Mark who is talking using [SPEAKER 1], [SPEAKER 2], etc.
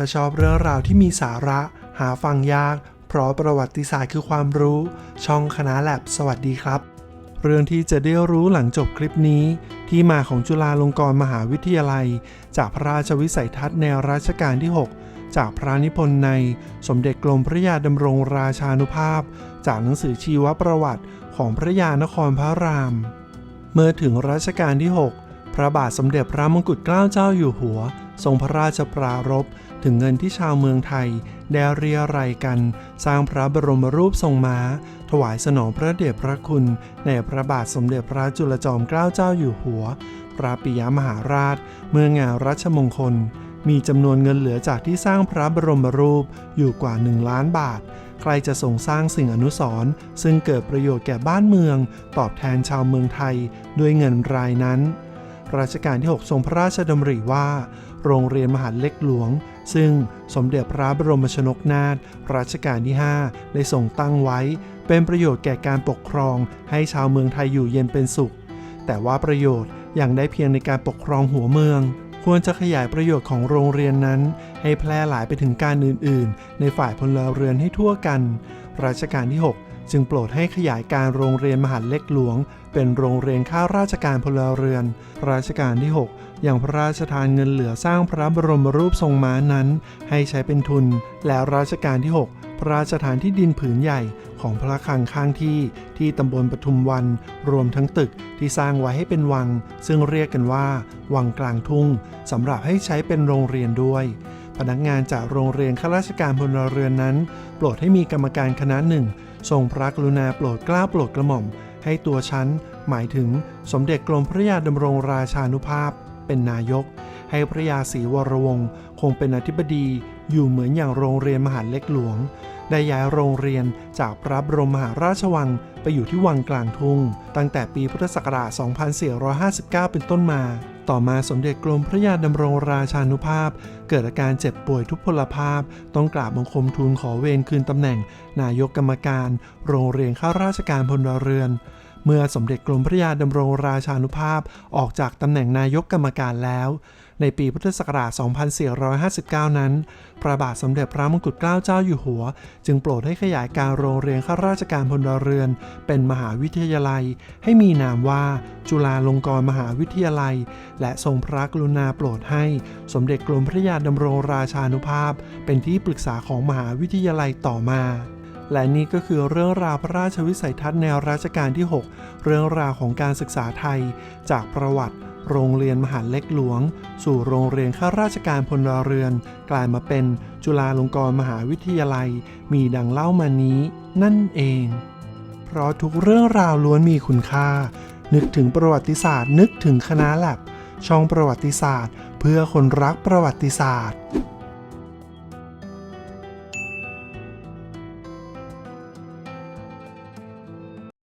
[SPEAKER 1] ถ้าชอบเรื่องราวที่มีสาระ หาฟังยาก เพราะประวัติศาสตร์คือความรู้ ช่องคณะแลบสวัสดีครับ เรื่องที่จะได้รู้หลังจบคลิปนี้ ที่มาของจุฬาลงกรณ์มหาวิทยาลัย จากพระราชวิสัยทัศน์ในรัชกาลที่ 6 จากพระนิพนธ์ในสมเด็จกรมพระยาดำรงราชานุภาพ จากหนังสือชีวประวัติของพระยานครพระราม เมื่อถึงรัชกาลที่ 6 พระบาทสมเด็จพระมงกุฎเกล้าเจ้าอยู่หัว ทรงพระราชปรารภถึงเงินที่ชาวเมืองไทย ได้เรียรายกัน สร้างพระบรมรูปทรงม้า ถวายสนองพระเดชพระคุณ ในพระบาทสมเด็จพระจุลจอมเกล้าเจ้าอยู่หัว พระปิยมหาราช เมืองานรัชมงคล มีจำนวนเงินเหลือจากที่สร้างพระบรมรูปอยู่กว่า 1 ล้านบาท ใครจะส่งสร้างสิ่งอนุสรณ์ซึ่งเกิดประโยชน์แก่บ้านเมือง ตอบแทนชาวเมืองไทย ด้วยเงินรายนั้น รัชกาลที่ 6 ทรงพระราชดำริว่า โรงเรียนมหาเล็กหลวง ซึ่งสมเด็จพระบรมชนกนาถรัชกาลที่ 5 ได้ทรงตั้งไว้ เป็นประโยชน์แก่การปกครองให้ชาวเมืองไทยอยู่เย็นเป็นสุข แต่ว่าประโยชน์ยังได้เพียงในการปกครองหัวเมืองควรจะขยายประโยชน์ของโรงเรียนนั้น ให้แพร่หลายไปถึงการอื่น ๆ ในฝ่ายพลเรือนให้ทั่วกัน รัชกาลที่ 6 จึงโปรดให้ขยายการโรงเรียนมหาเล็กหลวง เป็นโรงเรียนข้าราชการพลเรือนรัชกาลที่ 6 อย่างพระราชทานเงินเหลือสร้างพระบรมรูปทรงม้านั้น ให้ใช้เป็นทุน แล้วรัชกาลที่ 6 พระราชทานที่ดินผืนใหญ่ของพระคลังข้างที่ที่ตำบลปทุมวัน รวมทั้งตึกที่สร้างไว้ให้เป็นวัง ซึ่งเรียกกันว่า วังกลางทุ่งสำหรับให้ใช้เป็นโรงเรียนด้วย พนักงานจากโรงเรียนข้าราชการพลเรือนนั้น โปรดให้มีกรรมการคณะหนึ่งทรงพระกรุณาโปรดกล้าโปรดกระหม่อม ให้ตัวชั้นหมายถึงสมเด็จกรมพระยาดำรงราชานุภาพ เป็นนายก ให้พระยาศรีวรวงศ์คงเป็นอธิบดี อยู่เหมือนอย่างโรงเรียนมหาเล็กหลวง ได้ย้ายโรงเรียนจากพระบรมมหาราชวังไปอยู่ที่วังกลางทุ่ง ตั้งแต่ปีพุทธศักราช 2459 เป็นต้นมา ต่อมาสมเด็จกรมพระยาดำรงราชานุภาพ เกิดอาการเจ็บป่วยทุพพลภาพ ต้องกราบบังคมทูลขอเวรคืนตำแหน่ง นายกกรรมการ โรงเรียนข้าราชการพลเรือน เมื่อสมเด็จกรมพระยาดำรงราชานุภาพออกจากตำแหน่งนายกกรรมการแล้ว ในปีพุทธศักราช 2459 นั้น พระบาทสมเด็จพระมงกุฎเกล้าเจ้าอยู่หัว จึงโปรดให้ขยายการโรงเรียนข้าราชการพลเรือน เป็นมหาวิทยาลัย ให้มีนามว่าจุฬาลงกรณ์มหาวิทยาลัย และทรงพระกรุณาโปรดให้ สมเด็จกรมพระยาดำรงราชานุภาพ เป็นที่ปรึกษาของมหาวิทยาลัยต่อมา และนี่ก็คือเรื่องราวพระราชวิสัยทัศน์แนวรัชกาลที่ 6 เรื่องราวของการศึกษาไทย จากประวัติ โรงเรียนมหาเล็กหลวง สู่โรงเรียนข้าราชการพลเรือน กลายมาเป็นจุฬาลงกรณ์มหาวิทยาลัย มีดังเล่ามานี้ นั่นเอง เพราะทุกเรื่องราวล้วนมีคุณค่า นึกถึงประวัติศาสตร์ นึกถึงคณะแลบช่องประวัติศาสตร์ เพื่อคนรักประวัติศาสตร์